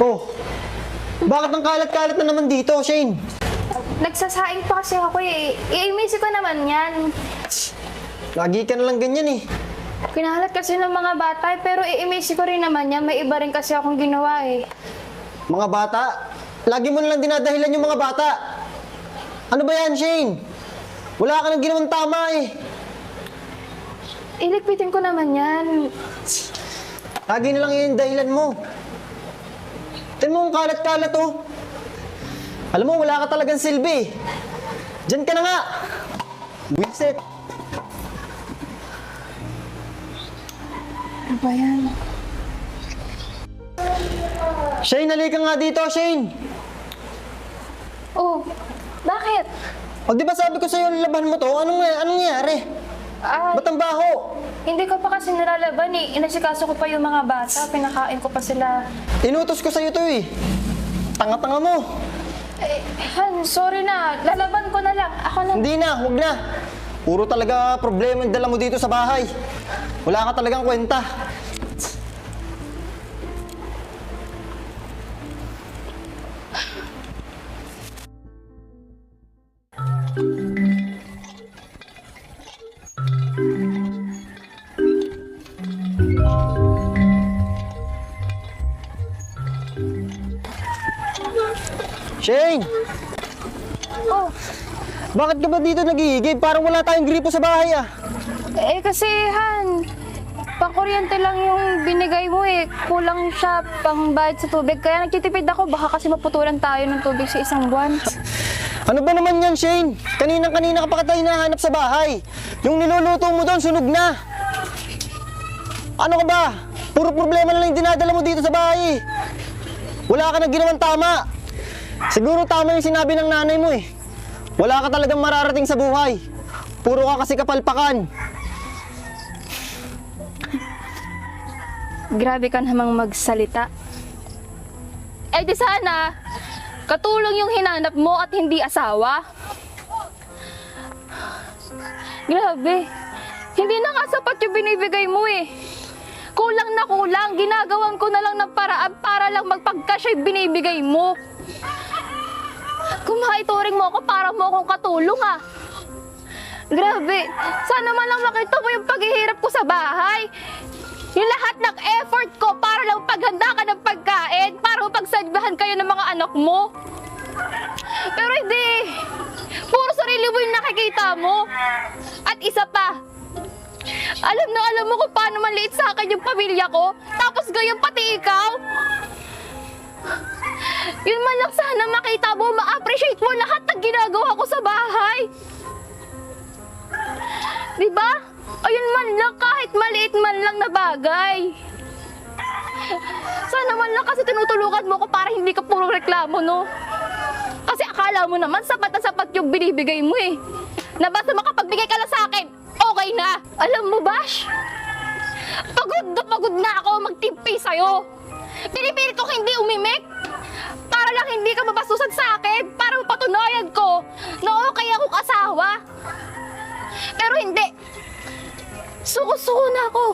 Oh, bakit ang kalat-kalat na naman dito, Shane? Nagsasaing pa kasi ako eh. I-miss ko naman yan. Lagi ka na lang ganyan eh. Kinalat kasi ng mga bata eh, pero i-miss ko rin naman yan. May iba rin kasi akong ginawa eh. Mga bata, lagi mo na lang dinadahilan yung mga bata. Ano ba yan, Shane? Wala ka nang ginawang tama eh. Iligpitin ko naman yan. Lagi na lang yun yung dahilan mo. Tignan mo ang kalat-kalat oh. Alam mo, wala ka talagang silbi. Diyan ka na nga. Wiset. Ano ba yan? Shane, halika nga dito, Shane. Oh, bakit? O di ba sabi ko sa'yo, laban mo to? Anong, anong nangyari? Ah, Ba't ang baho? hindi ko pa kasi nilalaban eh. Inasikaso ko pa yung mga bata. Pinakain ko pa sila. Inutos ko sa'yo to eh. Tanga-tanga mo. Eh, Han, sorry na. Lalaban ko na lang. Ako na. Hindi na, huwag na. Puro talaga problema yung dala mo dito sa bahay. Wala ka talagang kwenta. Shane! Oh, Bakit ka ba dito nagigigib? Parang wala tayong gripo sa bahay ah. eh kasi Han, pangkuryente lang yung binigay mo eh. Kulang siya pang bayad sa tubig. Kaya nagtitipid ako. Baka kasi maputulan tayo ng tubig sa isang buwan. Ano ba naman yan, Shane? Kaninang-kanina ka pa kita hinahanap sa bahay. Yung niluluto mo doon, sunog na. Ano ka ba? Puro problema na lang yung dinadala mo dito sa bahay. Wala ka na ginawang tama. Siguro tama yung sinabi ng nanay mo eh. Wala ka talagang mararating sa buhay. Puro ka kasi kapalpakan. Grabe ka namang magsalita. Eh di sana, katulong yung hinanap mo at hindi asawa. Grabe. Hindi na nga sapat yung binibigay mo eh. Kulang na kulang. Ginagawan ko na lang ng paraan para lang magpagkasya yung binibigay mo. Kung maituring mo ako, para mo akong katulong ah. Grabe. Sana man lang makita mo yung paghihirap ko sa bahay. Yung lahat ng effort ko para lang paghanda ka ng pagkain, para mapagsalbahan kayo ng mga anak mo. Pero hindi. Puro sarili mo yung nakikita mo. At isa pa, alam na alam mo kung paano maliit sa akin yung pamilya ko, tapos ganyan pati ikaw. Yun man lang sana makita mo, ma-appreciate mo lahat ng ginagawa ko sa bahay. Di ba? Ayun man lang kahit maliit man lang na bagay. Sana man lang kasi tinutulungan mo ko para hindi ka puro reklamo, no? Kasi akala mo naman sapat na sapat yung binibigay mo eh. Na basta makapagbigay ka lang sa akin, okay na. Alam mo, Bash? Pagod na pagod na ako magtimpi sa'yo. Pinipilit ko hindi umimik. Para lang hindi ka mabasusan sa akin. Para mapatunayan ko na okay akong asawa. Pero hindi. Suko-suko na ako.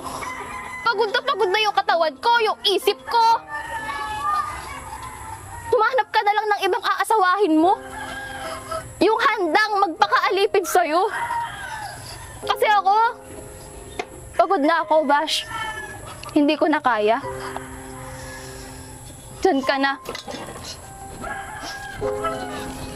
Pagod na pagod na yung katawan ko, yung isip ko. Tumanap ka na lang ng ibang aasawahin mo. Yung handang magpakaalipid sa'yo. Kasi ako, pagod na ako, Bash. Hindi ko na kaya. Diyan ka na. Thank you.